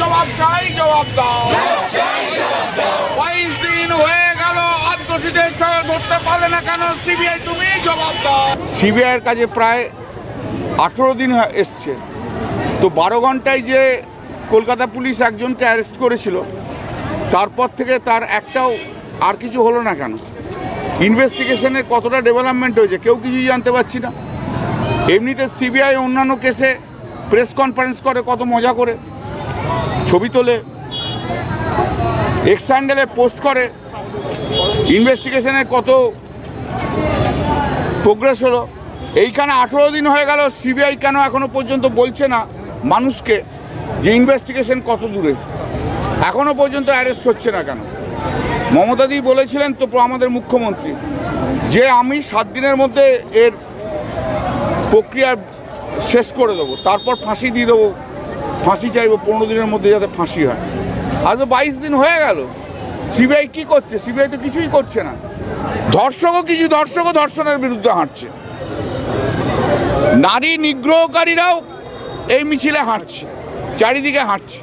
জবাব চাই, জবাব দাও। বাইশ দিন হয়ে গেল দোষীদের সঙ্গে ধরতে পারলে না কেন? সিবিআই, তুমি জবাব দাও। সিবিআইয়ের কাছে প্রায় আঠেরো দিন এসছে। তো বারো ঘন্টায় যে কলকাতা পুলিশ একজনকে অ্যারেস্ট করেছিল, তারপর থেকে তার একটাও আর কিছু হলো না কেন? ইনভেস্টিগেশনে কতটা ডেভেলপমেন্ট হয়েছে, কেউ কিছুই জানতে পারছি না। এমনিতে সিবিআই অন্যান্য কেসে প্রেস কনফারেন্স করে, কত মজা করে। ছবি তোলে এক্স পোস্ট করে ইনভেস্টিগেশনে কত প্রোগ্রেস হলো। এইখানে আঠেরো দিন হয়ে গেল সিবিআই কেন এখনও পর্যন্ত বলছে না মানুষকে যে ইনভেস্টিগেশন কত দূরে। এখনও পর্যন্ত অ্যারেস্ট হচ্ছে না কেন? মমতাদি বলেছিলেন তো আমাদের মুখ্যমন্ত্রী, যে আমি সাত দিনের মধ্যে এর প্রক্রিয়া শেষ করে দেবো, তারপর ফাঁসি দিয়ে দেবো। ফাঁসি চাইব, পনেরো দিনের মধ্যে যাতে ফাঁসি হয়। আজ বাইশ দিন হয়ে গেল। সিবিআই কি করছে? সিবিআই তো কিছুই করছে না। ধর্ষকও কিছু, ধর্ষকও ধর্ষণের বিরুদ্ধে হাঁটছে। নারী নিগ্রহকারীরাও এই মিছিলে হাঁটছে, চারিদিকে হাঁটছে।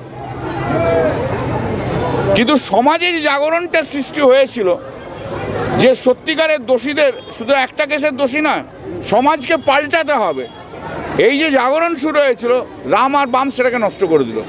কিন্তু সমাজে যে জাগরণটা সৃষ্টি হয়েছিল, যে সত্যিকারের দোষীদের, শুধু একটা কেসের দোষী নয়, সমাজকে পাল্টাতে হবে। এই যে জাগরণ শুরু হয়েছিল রাম আর বাম সেটাকে নষ্ট করে দিল।